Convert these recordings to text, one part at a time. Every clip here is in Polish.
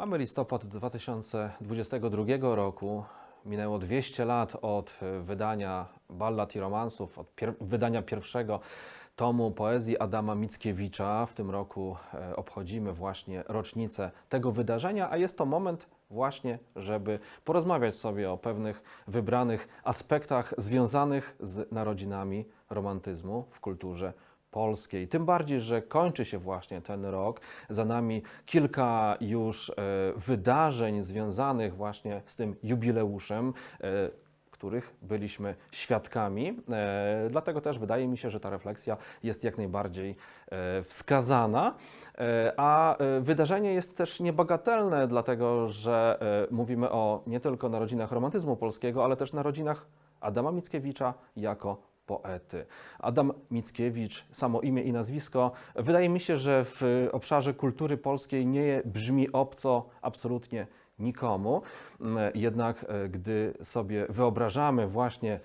Mamy listopad 2022 roku. Minęło 200 lat od e, wydania ballad i romansów, od pier- wydania pierwszego tomu poezji Adama Mickiewicza. W tym roku e, obchodzimy właśnie rocznicę tego wydarzenia, a jest to moment właśnie, żeby porozmawiać sobie o pewnych wybranych aspektach związanych z narodzinami romantyzmu w kulturze polskiej. Tym bardziej, że kończy się właśnie ten rok. Za nami kilka już e, wydarzeń związanych właśnie z tym jubileuszem. E, których byliśmy świadkami. E, dlatego też wydaje mi się, że ta refleksja jest jak najbardziej e, wskazana. E, a e, wydarzenie jest też niebagatelne, dlatego że e, mówimy o nie tylko narodzinach romantyzmu polskiego, ale też narodzinach Adama Mickiewicza jako poety. Adam Mickiewicz, samo imię i nazwisko, wydaje mi się, że w obszarze kultury polskiej nie brzmi obco absolutnie nikomu. Mm, Jednak e, gdy sobie wyobrażamy właśnie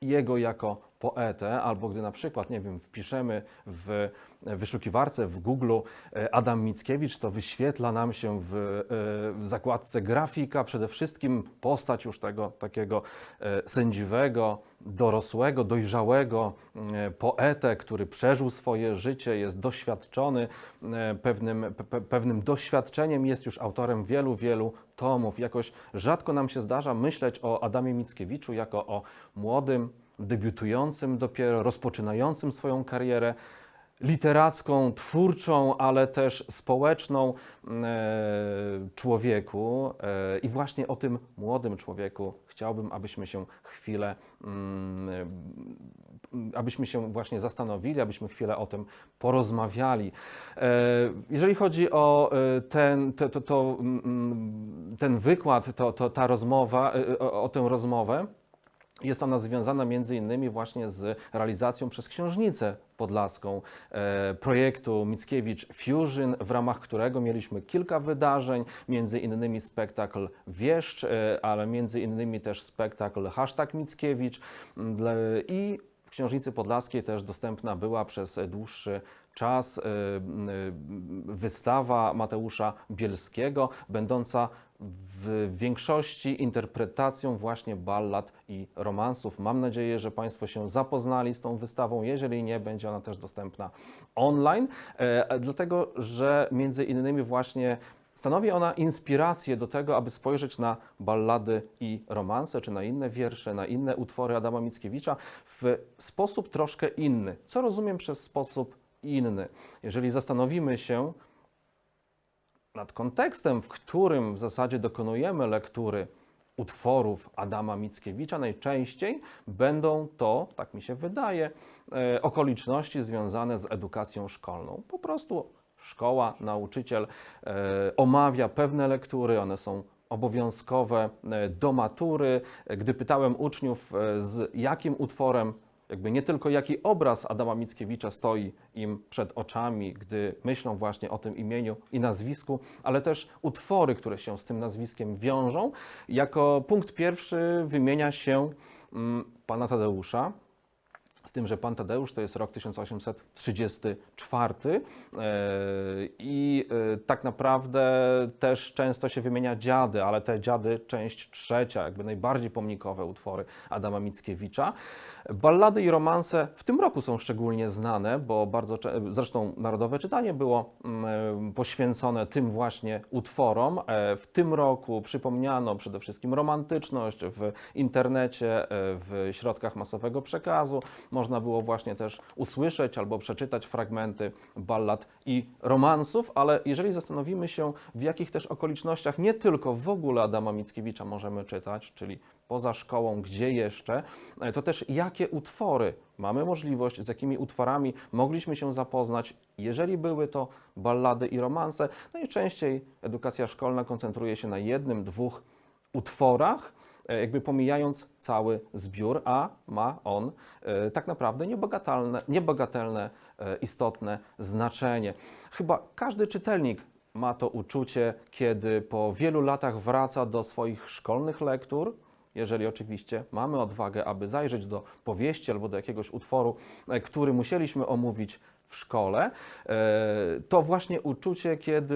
jego jako poetę, albo gdy na przykład, nie wiem, wpiszemy w wyszukiwarce w Google e, Adam Mickiewicz, to wyświetla nam się w, e, w zakładce grafika przede wszystkim postać już tego takiego e, sędziwego, dorosłego, dojrzałego poetę, który przeżył swoje życie, jest doświadczony pewnym, pe- pe- pewnym doświadczeniem, jest już autorem wielu, wielu tomów. Jakoś rzadko nam się zdarza myśleć o Adamie Mickiewiczu jako o młodym, debiutującym dopiero, rozpoczynającym swoją karierę literacką, twórczą, ale też społeczną e, człowieku. E, I właśnie o tym młodym człowieku chciałbym, abyśmy się chwilę, mm, e, abyśmy się właśnie zastanowili, abyśmy chwilę o tym porozmawiali. Jeżeli chodzi o ten, to, to, to, mm, ten wykład, to, to, ta rozmowa, o, o tę rozmowę, jest ona związana między innymi właśnie z realizacją przez Książnicę Podlaską e, projektu Mickiewicz Fusion, w ramach którego mieliśmy kilka wydarzeń, między innymi spektakl Wieszcz, e, ale między innymi też spektakl Hashtag Mickiewicz i w Książnicy Podlaskiej też dostępna była przez dłuższy czas e, wystawa Mateusza Bielskiego, będąca w większości interpretacją właśnie ballad i romansów. Mam nadzieję, że Państwo się zapoznali z tą wystawą. Jeżeli nie, będzie ona też dostępna online, e, dlatego że między innymi właśnie stanowi ona inspirację do tego, aby spojrzeć na ballady i romanse, czy na inne wiersze, na inne utwory Adama Mickiewicza w sposób troszkę inny. Co rozumiem przez sposób inny? Jeżeli zastanowimy się, nad kontekstem, w którym w zasadzie dokonujemy lektury utworów Adama Mickiewicza, najczęściej będą to, tak mi się wydaje, e, okoliczności związane z edukacją szkolną. Po prostu szkoła, nauczyciel e, omawia pewne lektury, one są obowiązkowe e, do matury. Gdy pytałem uczniów, z jakim utworem jakby nie tylko jaki obraz Adama Mickiewicza stoi im przed oczami, gdy myślą właśnie o tym imieniu i nazwisku, ale też utwory, które się z tym nazwiskiem wiążą. Jako punkt pierwszy wymienia się mm, pana Tadeusza. Z tym, że pan Tadeusz to jest rok 1834 e, i e, tak naprawdę też często się wymienia dziady, ale te dziady część trzecia, jakby najbardziej pomnikowe utwory Adama Mickiewicza. Ballady i romanse w tym roku są szczególnie znane, bo bardzo zresztą Narodowe Czytanie było mm, poświęcone tym właśnie utworom. E, W tym roku przypomniano przede wszystkim romantyczność w internecie, e, w środkach masowego przekazu. Można było właśnie też usłyszeć albo przeczytać fragmenty ballad i romansów, ale jeżeli zastanowimy się, w jakich też okolicznościach nie tylko w ogóle Adama Mickiewicza możemy czytać, czyli poza szkołą, gdzie jeszcze, e, to też jakie utwory mamy możliwość, z jakimi utworami mogliśmy się zapoznać, jeżeli były to ballady i romanse. Najczęściej edukacja szkolna koncentruje się na jednym, dwóch utworach, e, jakby pomijając cały zbiór, a ma on e, tak naprawdę niebagatelne, niebagatelne istotne znaczenie. Chyba każdy czytelnik ma to uczucie, kiedy po wielu latach wraca do swoich szkolnych lektur, jeżeli oczywiście mamy odwagę, aby zajrzeć do powieści albo do jakiegoś utworu, e, który musieliśmy omówić w szkole, e, to właśnie uczucie, kiedy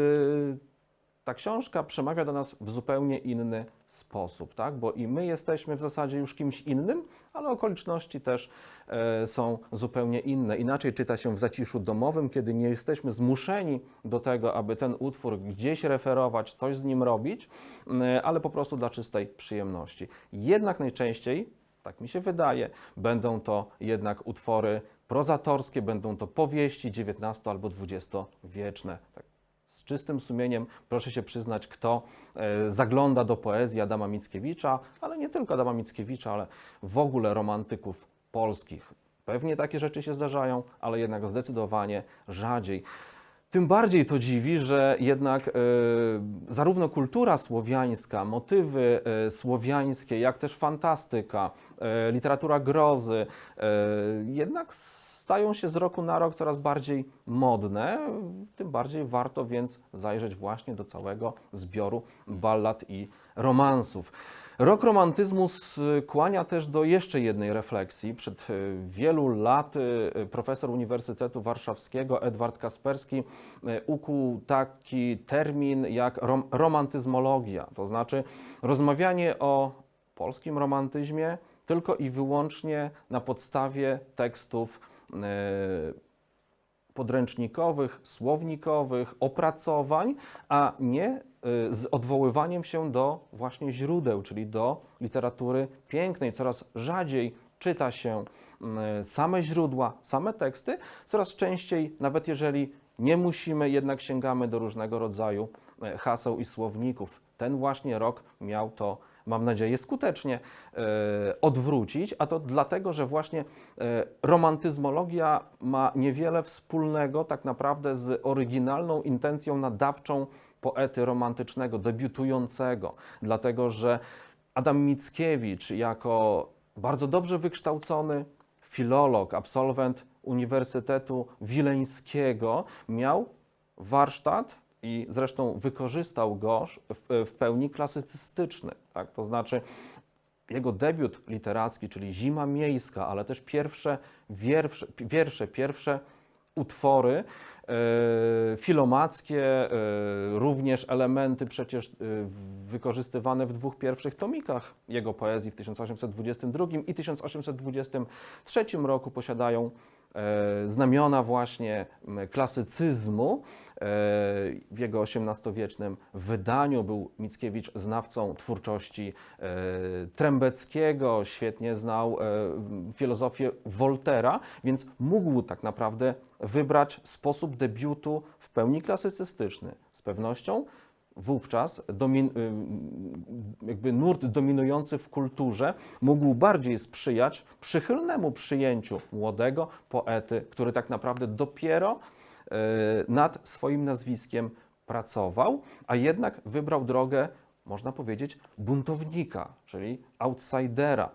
ta książka przemawia do nas w zupełnie inny sposób, tak? bo i my jesteśmy w zasadzie już kimś innym, ale okoliczności też e, są zupełnie inne. Inaczej czyta się w zaciszu domowym, kiedy nie jesteśmy zmuszeni do tego, aby ten utwór gdzieś referować, coś z nim robić, m, ale po prostu dla czystej przyjemności. Jednak najczęściej, tak mi się wydaje, będą to jednak utwory prozatorskie, będą to powieści XIX albo XX-wieczne. Tak z czystym sumieniem proszę się przyznać, kto e, zagląda do poezji Adama Mickiewicza, ale nie tylko Adama Mickiewicza, ale w ogóle romantyków polskich. Pewnie takie rzeczy się zdarzają, ale jednak zdecydowanie rzadziej. Tym bardziej to dziwi, że jednak e, zarówno kultura słowiańska, motywy e, słowiańskie, jak też fantastyka, e, literatura grozy, e, jednak stają się z roku na rok coraz bardziej modne. Tym bardziej warto więc zajrzeć właśnie do całego zbioru ballad i romansów. Rok romantyzmu skłania też do jeszcze jednej refleksji. Przed y, wielu laty y, profesor Uniwersytetu Warszawskiego Edward Kasperski y, ukuł taki termin jak rom romantyzmologia, to znaczy rozmawianie o polskim romantyzmie tylko i wyłącznie na podstawie tekstów podręcznikowych, słownikowych, opracowań, a nie y, z odwoływaniem się do właśnie źródeł, czyli do literatury pięknej. Coraz rzadziej czyta się same źródła, same teksty, coraz częściej, nawet jeżeli nie musimy, jednak sięgamy do różnego rodzaju y, haseł i słowników. Ten właśnie rok miał to mam nadzieję, skutecznie e, odwrócić, a to dlatego, że właśnie e, romantyzmologia ma niewiele wspólnego tak naprawdę z oryginalną intencją nadawczą poety romantycznego, debiutującego, dlatego że Adam Mickiewicz jako bardzo dobrze wykształcony filolog, absolwent Uniwersytetu Wileńskiego miał warsztat i zresztą wykorzystał go w, w pełni klasycystyczny. Tak? To znaczy, jego debiut literacki, czyli Zima Miejska, ale też pierwsze wiersze, wiersze pierwsze utwory e, filomackie, e, również elementy przecież e, wykorzystywane w dwóch pierwszych tomikach jego poezji w 1822 i 1823 roku posiadają znamiona właśnie klasycyzmu. E, W jego XVIII-wiecznym wydaniu był Mickiewicz znawcą twórczości e, Trębeckiego, świetnie znał e, filozofię Woltera, więc mógł tak naprawdę wybrać sposób debiutu w pełni klasycystyczny. Z pewnością wówczas domin, jakby nurt dominujący w kulturze mógł bardziej sprzyjać przychylnemu przyjęciu młodego poety, który tak naprawdę dopiero y, nad swoim nazwiskiem pracował, a jednak wybrał drogę, można powiedzieć, buntownika, czyli outsidera.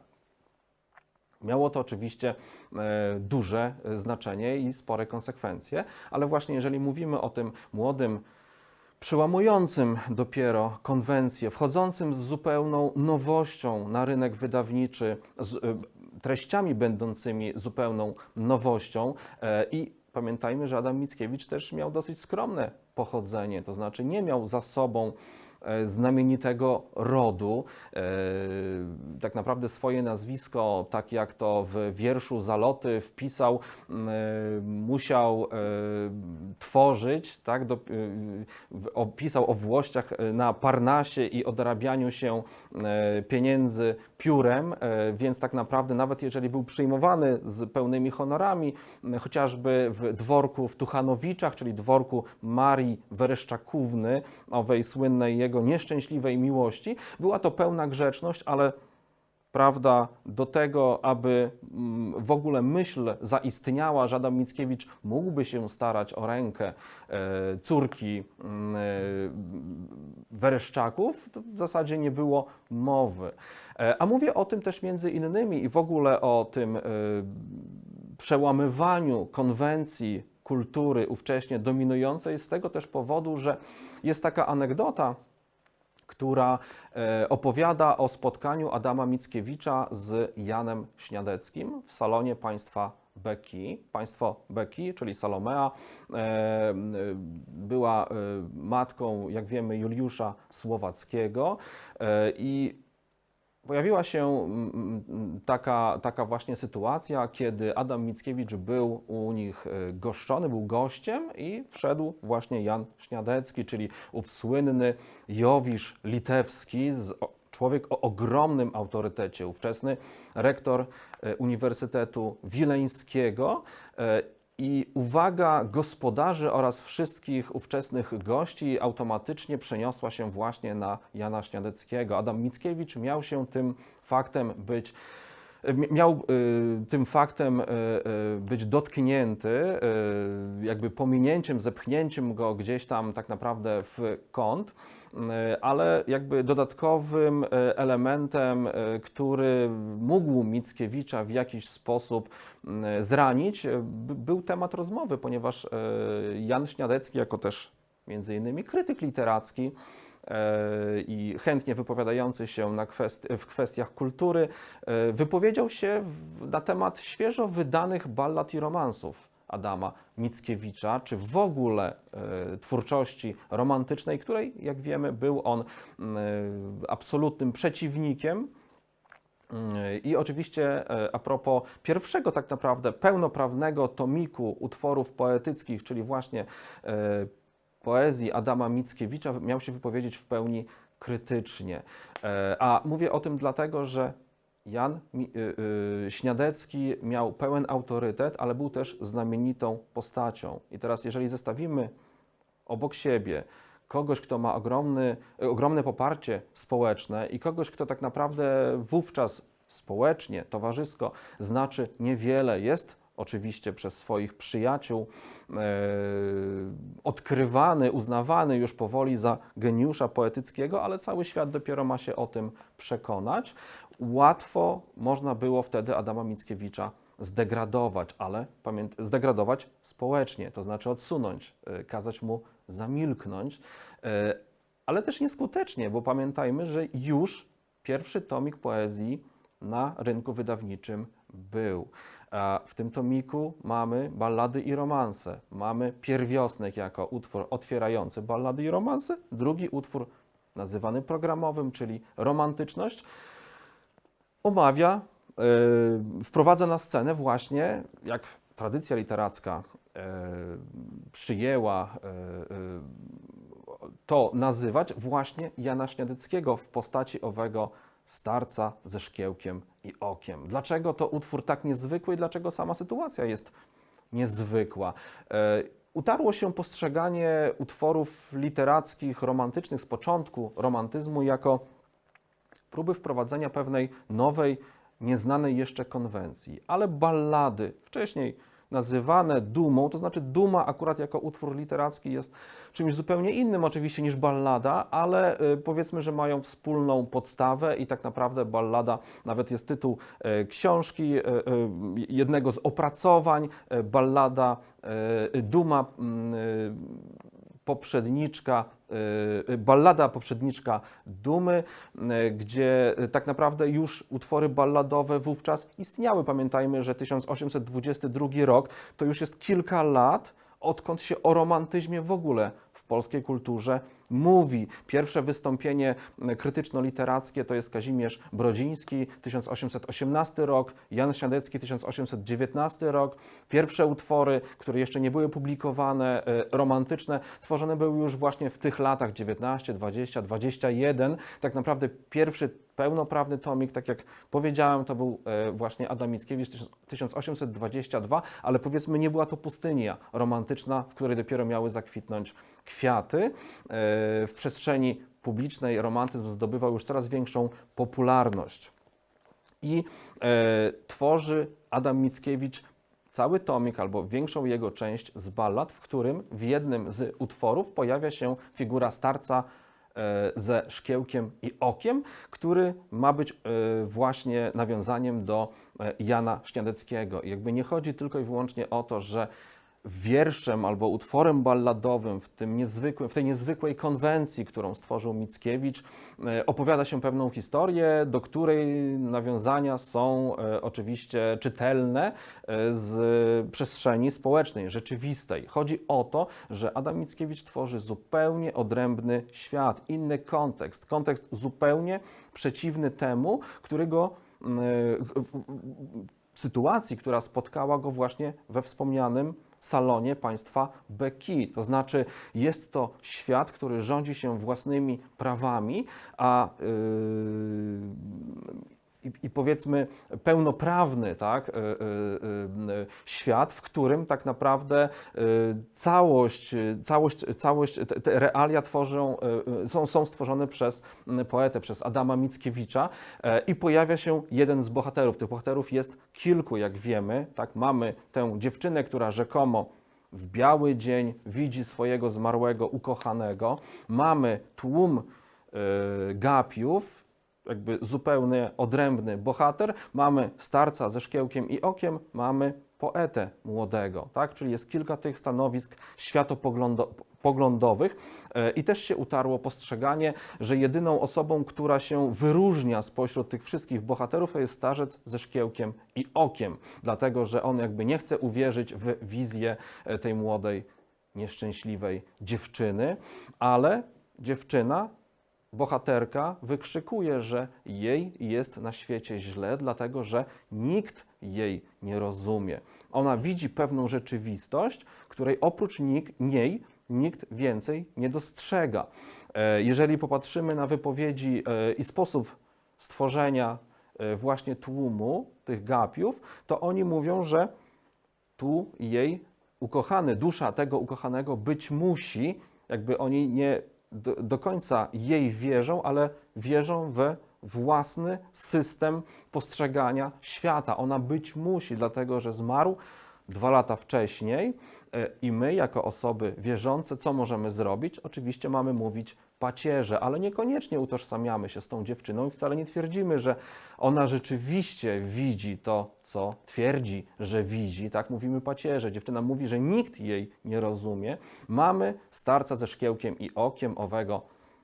Miało to oczywiście e, duże znaczenie i spore konsekwencje, ale właśnie jeżeli mówimy o tym młodym, przełamującym dopiero konwencję, wchodzącym z zupełną nowością na rynek wydawniczy, z e, treściami będącymi zupełną nowością. E, i pamiętajmy, że Adam Mickiewicz też miał dosyć skromne pochodzenie, to znaczy nie miał za sobą znamienitego rodu. E, Tak naprawdę swoje nazwisko, tak jak to w wierszu Zaloty wpisał, e, musiał e, tworzyć, tak, do, e, opisał o włościach e, na Parnasie i o dorabianiu się e, pieniędzy piórem, e, więc tak naprawdę nawet jeżeli był przyjmowany z pełnymi honorami, chociażby w dworku w Tuchanowiczach, czyli dworku Marii Wereszczakówny, owej słynnej jego nieszczęśliwej miłości, była to pełna grzeczność, ale prawda, do tego, aby mm, w ogóle myśl zaistniała, że Adam Mickiewicz mógłby się starać o rękę e, córki mm, e, Wereszczaków, to w zasadzie nie było mowy. E, A mówię o tym też między innymi i w ogóle o tym przełamywaniu konwencji kultury ówcześnie dominującej z tego też powodu, że jest taka anegdota, która e, opowiada o spotkaniu Adama Mickiewicza z Janem Śniadeckim w salonie państwa Beki. Państwo Beki, czyli Salomea, e, e, była matką, jak wiemy, Juliusza Słowackiego i Pojawiła się mm, mm, taka, taka właśnie sytuacja, kiedy Adam Mickiewicz był u nich e, goszczony, był gościem i wszedł właśnie Jan Śniadecki, czyli ów słynny Jowisz Litewski, człowiek o ogromnym autorytecie, ówczesny rektor e, Uniwersytetu Wileńskiego. I uwaga gospodarzy oraz wszystkich ówczesnych gości automatycznie przeniosła się właśnie na Jana Śniadeckiego. Adam Mickiewicz miał się tym faktem być mi- miał y, tym faktem y, y, być dotknięty, y, jakby pominięciem, zepchnięciem go gdzieś tam tak naprawdę w kąt, ale jakby dodatkowym y, elementem, y, który mógł Mickiewicza w jakiś sposób y, zranić, y, by- był temat rozmowy, ponieważ y, Jan Śniadecki, jako też między innymi krytyk literacki, i chętnie wypowiadający się na kwest- w kwestiach kultury, wypowiedział się w, na temat świeżo wydanych ballad i romansów Adama Mickiewicza, czy w ogóle e, twórczości romantycznej, której, jak wiemy, był on absolutnym przeciwnikiem. Mm, I oczywiście e, a propos pierwszego tak naprawdę pełnoprawnego tomiku utworów poetyckich, czyli właśnie e, poezji Adama Mickiewicza, miał się wypowiedzieć w pełni krytycznie. A mówię o tym dlatego, że Jan y, y, Śniadecki miał pełen autorytet, ale był też znamienitą postacią. I teraz, jeżeli zestawimy obok siebie kogoś, kto ma ogromny, ogromne poparcie społeczne i kogoś, kto tak naprawdę wówczas społecznie, towarzysko znaczy niewiele, jest oczywiście przez swoich przyjaciół e, odkrywany, uznawany już powoli za geniusza poetyckiego, ale cały świat dopiero ma się o tym przekonać. Łatwo można było wtedy Adama Mickiewicza zdegradować, ale zdegradować społecznie, to znaczy odsunąć, e, kazać mu zamilknąć, e, ale też nieskutecznie, bo pamiętajmy, że już pierwszy tomik poezji na rynku wydawniczym był. W tym tomiku mamy ballady i romanse. Mamy pierwiosnek jako utwór otwierający ballady i romanse, drugi utwór nazywany programowym, czyli romantyczność, omawia, e, wprowadza na scenę właśnie, jak tradycja literacka e, przyjęła e, to nazywać, właśnie Jana Śniadeckiego w postaci owego starca ze szkiełkiem i okiem. Dlaczego to utwór tak niezwykły i dlaczego sama sytuacja jest niezwykła? Utarło się postrzeganie utworów literackich, romantycznych z początku romantyzmu jako próby wprowadzenia pewnej nowej, nieznanej jeszcze konwencji. Ale ballady, wcześniej nazywane dumą, to znaczy duma akurat jako utwór literacki jest czymś zupełnie innym oczywiście niż ballada, ale y, powiedzmy, że mają wspólną podstawę i tak naprawdę ballada, nawet jest tytuł e, książki, e, jednego z opracowań, ballada Duma mm, poprzedniczka, y, ballada poprzedniczka Dumy, y, gdzie tak naprawdę już utwory balladowe wówczas istniały. Pamiętajmy, że 1822 rok to już jest kilka lat, odkąd się o romantyzmie w ogóle w polskiej kulturze mówi. Pierwsze wystąpienie krytyczno-literackie to jest Kazimierz Brodziński, 1818 rok, Jan Śniadecki, 1819 rok. Pierwsze utwory, które jeszcze nie były publikowane, y, romantyczne, tworzone były już właśnie w tych latach 19, 20, 21. Tak naprawdę pierwszy pełnoprawny tomik, tak jak powiedziałem, to był e, właśnie Adam Mickiewicz 1822, ale powiedzmy nie była to pustynia romantyczna, w której dopiero miały zakwitnąć kwiaty. E, W przestrzeni publicznej romantyzm zdobywał już coraz większą popularność. I e, tworzy Adam Mickiewicz cały tomik albo większą jego część z ballad, w którym w jednym z utworów pojawia się figura starca ze szkiełkiem i okiem, który ma być e, właśnie nawiązaniem do e, Jana Śniadeckiego. I jakby nie chodzi tylko i wyłącznie o to, że wierszem albo utworem balladowym w, tym niezwykłym, w tej niezwykłej konwencji, którą stworzył Mickiewicz, e, opowiada się pewną historię, do której nawiązania są e, oczywiście czytelne e, z przestrzeni społecznej, rzeczywistej. Chodzi o to, że Adam Mickiewicz tworzy zupełnie odrębny świat, inny kontekst, kontekst zupełnie przeciwny temu, którego mm, sytuacji, która spotkała go właśnie we wspomnianym salonie państwa Beki. To znaczy, jest to świat, który rządzi się własnymi prawami, a yy, i, i powiedzmy pełnoprawny tak, y, y, y, świat, w którym tak naprawdę całość, całość, całość te, te realia tworzą, są, są stworzone przez poetę, przez Adama Mickiewicza e, i pojawia się jeden z bohaterów. Tych bohaterów jest kilku, jak wiemy. Tak, mamy tę dziewczynę, która rzekomo w biały dzień widzi swojego zmarłego ukochanego. Mamy tłum gapiów, jakby zupełnie odrębny bohater. Mamy starca ze szkiełkiem i okiem, mamy poetę młodego, tak? Czyli jest kilka tych stanowisk światopoglądowych e, i też się utarło postrzeganie, że jedyną osobą, która się wyróżnia spośród tych wszystkich bohaterów, to jest starzec ze szkiełkiem i okiem, dlatego że on jakby nie chce uwierzyć w wizję e, tej młodej, nieszczęśliwej dziewczyny, ale dziewczyna bohaterka wykrzykuje, że jej jest na świecie źle, dlatego że nikt jej nie rozumie. Ona widzi pewną rzeczywistość, której oprócz nik, niej nikt więcej nie dostrzega. E, Jeżeli popatrzymy na wypowiedzi e, i sposób stworzenia e, właśnie tłumu tych gapiów, to oni mówią, że tu jej ukochany, dusza tego ukochanego być musi, jakby oni nie do, do końca jej wierzą, ale wierzą we własny system postrzegania świata. Ona być musi, dlatego że zmarł dwa lata wcześniej e, i my, jako osoby wierzące, co możemy zrobić? Oczywiście mamy mówić pacierze, ale niekoniecznie utożsamiamy się z tą dziewczyną i wcale nie twierdzimy, że ona rzeczywiście widzi to, co twierdzi, że widzi. Tak mówimy pacierze. Dziewczyna mówi, że nikt jej nie rozumie. Mamy starca ze szkiełkiem i okiem owego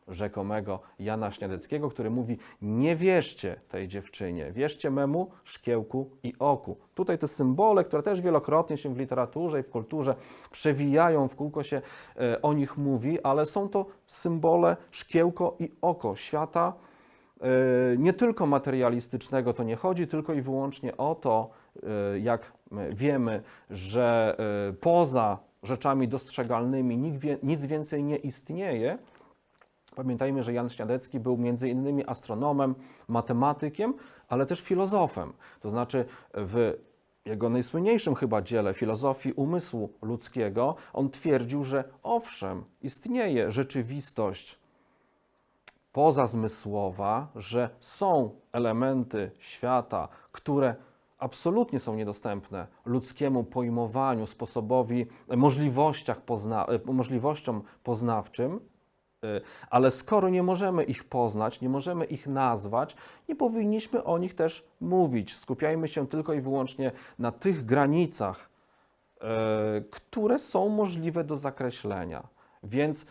rzekomego Jana Śniadeckiego, który mówi: Nie wierzcie tej dziewczynie, wierzcie memu szkiełku i oku. Tutaj te symbole, które też wielokrotnie się w literaturze i w kulturze przewijają, w kółko się e, o nich mówi, ale są to symbole szkiełko i oko świata e, nie tylko materialistycznego to nie chodzi, tylko i wyłącznie o to, e, jak my wiemy, że poza rzeczami dostrzegalnymi nic więcej nie istnieje. Pamiętajmy, że Jan Śniadecki był między innymi astronomem, matematykiem, ale też filozofem. To znaczy w jego najsłynniejszym chyba dziele filozofii umysłu ludzkiego on twierdził, że owszem, istnieje rzeczywistość pozazmysłowa, że są elementy świata, które absolutnie są niedostępne ludzkiemu pojmowaniu, sposobowi, możliwościach pozna, możliwościom poznawczym, ale skoro nie możemy ich poznać, nie możemy ich nazwać, nie powinniśmy o nich też mówić. Skupiajmy się tylko i wyłącznie na tych granicach, e, które są możliwe do zakreślenia. Więc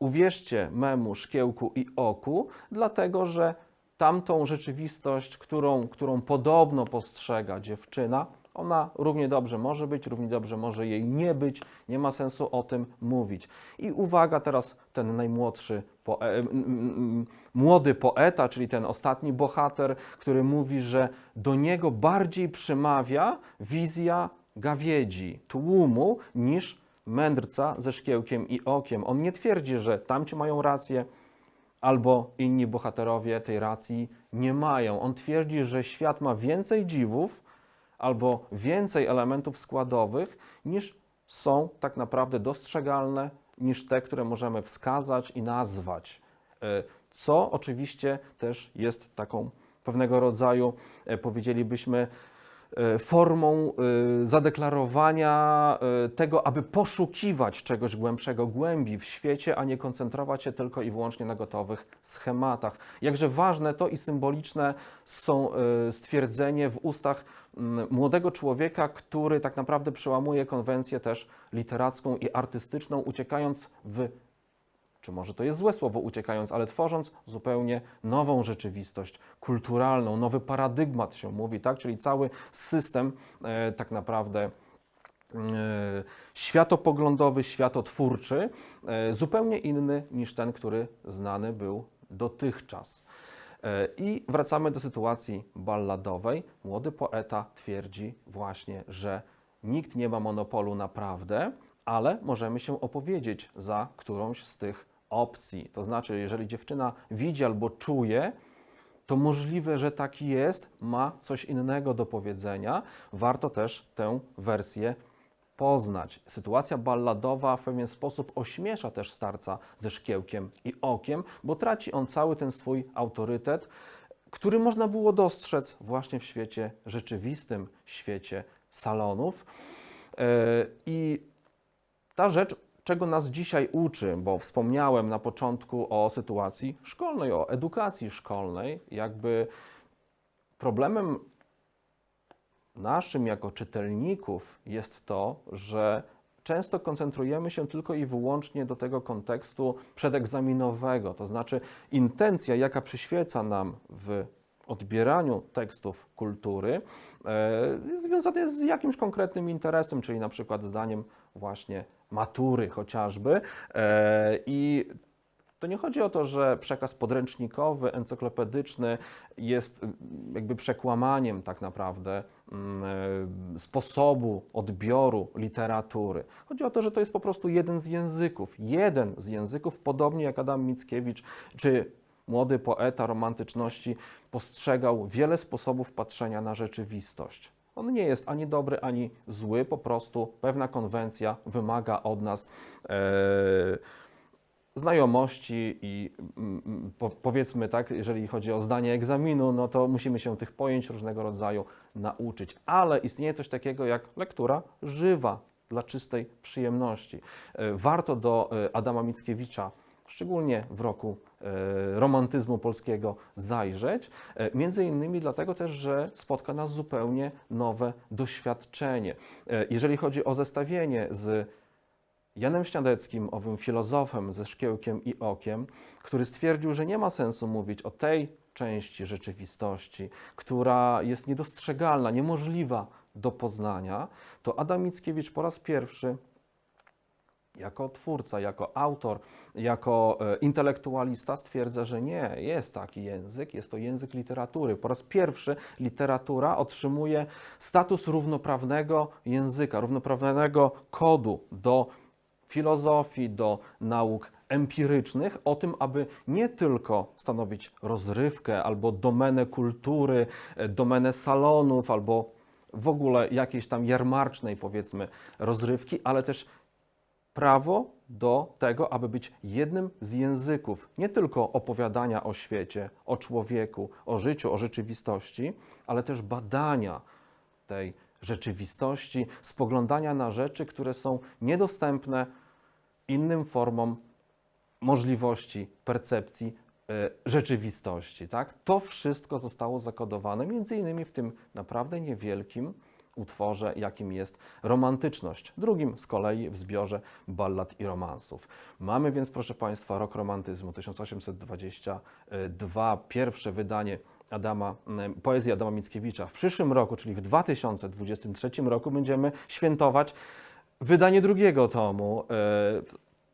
uwierzcie memu szkiełku i oku, dlatego że tamtą rzeczywistość, którą, którą podobno postrzega dziewczyna, ona równie dobrze może być, równie dobrze może jej nie być, nie ma sensu o tym mówić. I uwaga, teraz ten najmłodszy, m- młody poeta, czyli ten ostatni bohater, który mówi, że do niego bardziej przemawia wizja gawiedzi, tłumu, niż mędrca ze szkiełkiem i okiem. On nie twierdzi, że tamci mają rację, albo inni bohaterowie tej racji nie mają. On twierdzi, że świat ma więcej dziwów albo więcej elementów składowych, niż są tak naprawdę dostrzegalne, niż te, które możemy wskazać i nazwać. E, Co oczywiście też jest taką pewnego rodzaju, e, powiedzielibyśmy, formą e, zadeklarowania e, tego, aby poszukiwać czegoś głębszego, głębi w świecie, a nie koncentrować się tylko i wyłącznie na gotowych schematach. Jakże ważne to i symboliczne są e, stwierdzenie w ustach młodego człowieka, który tak naprawdę przełamuje konwencję też literacką i artystyczną, uciekając w czy może to jest złe słowo uciekając, ale tworząc zupełnie nową rzeczywistość kulturalną, nowy paradygmat się mówi, tak? Czyli cały system e, tak naprawdę e, światopoglądowy, światotwórczy, e, zupełnie inny niż ten, który znany był dotychczas. E, I wracamy do sytuacji balladowej. Młody poeta twierdzi właśnie, że nikt nie ma monopolu na prawdę, ale możemy się opowiedzieć za którąś z tych opcji. To znaczy, jeżeli dziewczyna widzi albo czuje, to możliwe, że tak jest, ma coś innego do powiedzenia. Warto też tę wersję poznać. Sytuacja balladowa w pewien sposób ośmiesza też starca ze szkiełkiem i okiem, bo traci on cały ten swój autorytet, który można było dostrzec właśnie w świecie rzeczywistym, świecie salonów. E, I ta rzecz, czego nas dzisiaj uczy, bo wspomniałem na początku o sytuacji szkolnej, o edukacji szkolnej, jakby problemem naszym jako czytelników jest to, że często koncentrujemy się tylko i wyłącznie do tego kontekstu przedegzaminowego, to znaczy intencja, jaka przyświeca nam w odbieraniu tekstów kultury, e, związana jest z jakimś konkretnym interesem, czyli na przykład zdaniem właśnie matury chociażby. E, I to nie chodzi o to, że przekaz podręcznikowy, encyklopedyczny jest mm, jakby przekłamaniem tak naprawdę mm, e, sposobu odbioru literatury. Chodzi o to, że to jest po prostu jeden z języków. Jeden z języków, podobnie jak Adam Mickiewicz czy młody poeta romantyczności postrzegał wiele sposobów patrzenia na rzeczywistość. On nie jest ani dobry, ani zły, po prostu pewna konwencja wymaga od nas e, znajomości i mm, mm, po, powiedzmy tak, jeżeli chodzi o zdanie egzaminu, no to musimy się tych pojęć różnego rodzaju nauczyć. Ale istnieje coś takiego jak lektura żywa dla czystej przyjemności. E, Warto do e, Adama Mickiewicza szczególnie w roku romantyzmu polskiego, zajrzeć. E, Między innymi dlatego też, że spotka nas zupełnie nowe doświadczenie. E, Jeżeli chodzi o zestawienie z Janem Śniadeckim, owym filozofem ze szkiełkiem i okiem, który stwierdził, że nie ma sensu mówić o tej części rzeczywistości, która jest niedostrzegalna, niemożliwa do poznania, to Adam Mickiewicz po raz pierwszy jako twórca, jako autor, jako e, intelektualista stwierdza, że nie, jest taki język, jest to język literatury. Po raz pierwszy literatura otrzymuje status równoprawnego języka, równoprawnego kodu do filozofii, do nauk empirycznych, o tym, aby nie tylko stanowić rozrywkę albo domenę kultury, e, domenę salonów albo w ogóle jakiejś tam jarmarcznej, powiedzmy, rozrywki, ale też prawo do tego, aby być jednym z języków nie tylko opowiadania o świecie, o człowieku, o życiu, o rzeczywistości, ale też badania tej rzeczywistości, spoglądania na rzeczy, które są niedostępne innym formom możliwości percepcji e, rzeczywistości. Tak? To wszystko zostało zakodowane między innymi w tym naprawdę niewielkim utworze, jakim jest romantyczność, drugim z kolei w zbiorze ballad i romansów. Mamy więc, proszę Państwa, rok romantyzmu 1822, pierwsze wydanie Adama, poezji Adama Mickiewicza. W przyszłym roku, czyli w 2023 roku, będziemy świętować wydanie drugiego tomu.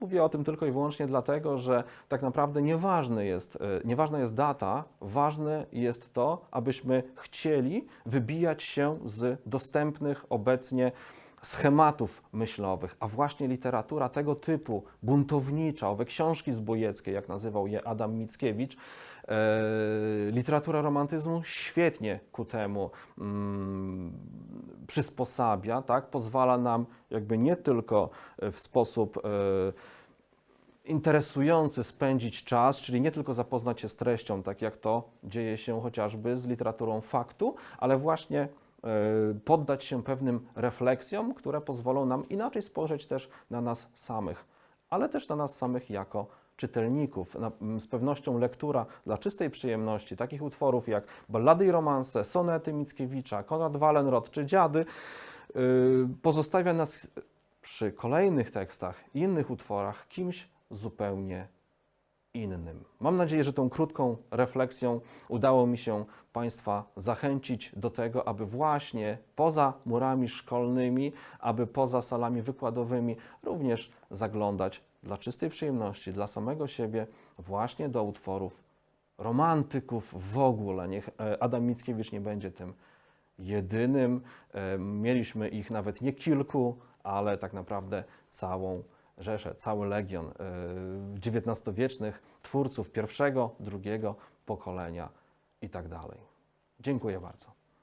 Mówię o tym tylko i wyłącznie dlatego, że tak naprawdę nieważne jest, e, nieważna jest data, ważne jest to, abyśmy chcieli wybijać się z dostępnych obecnie schematów myślowych, a właśnie literatura tego typu, buntownicza, owe książki zbójeckie, jak nazywał je Adam Mickiewicz, literatura romantyzmu świetnie ku temu mm, przysposabia, tak? pozwala nam jakby nie tylko w sposób e, interesujący spędzić czas, czyli nie tylko zapoznać się z treścią, tak jak to dzieje się chociażby z literaturą faktu, ale właśnie e, poddać się pewnym refleksjom, które pozwolą nam inaczej spojrzeć też na nas samych, ale też na nas samych jako czytelników. Na, m, z pewnością lektura dla czystej przyjemności takich utworów jak Ballady i romanse, sonety Mickiewicza, Konrad Wallenrod czy Dziady y, pozostawia nas przy kolejnych tekstach, innych utworach kimś zupełnie innym. Mam nadzieję, że tą krótką refleksją udało mi się Państwa zachęcić do tego, aby właśnie poza murami szkolnymi, aby poza salami wykładowymi również zaglądać dla czystej przyjemności, dla samego siebie, właśnie do utworów romantyków w ogóle. Niech e, Adam Mickiewicz nie będzie tym jedynym. E, Mieliśmy ich nawet nie kilku, ale tak naprawdę całą rzeszę, cały legion e, XIX-wiecznych twórców pierwszego, drugiego pokolenia i tak dalej. Dziękuję bardzo.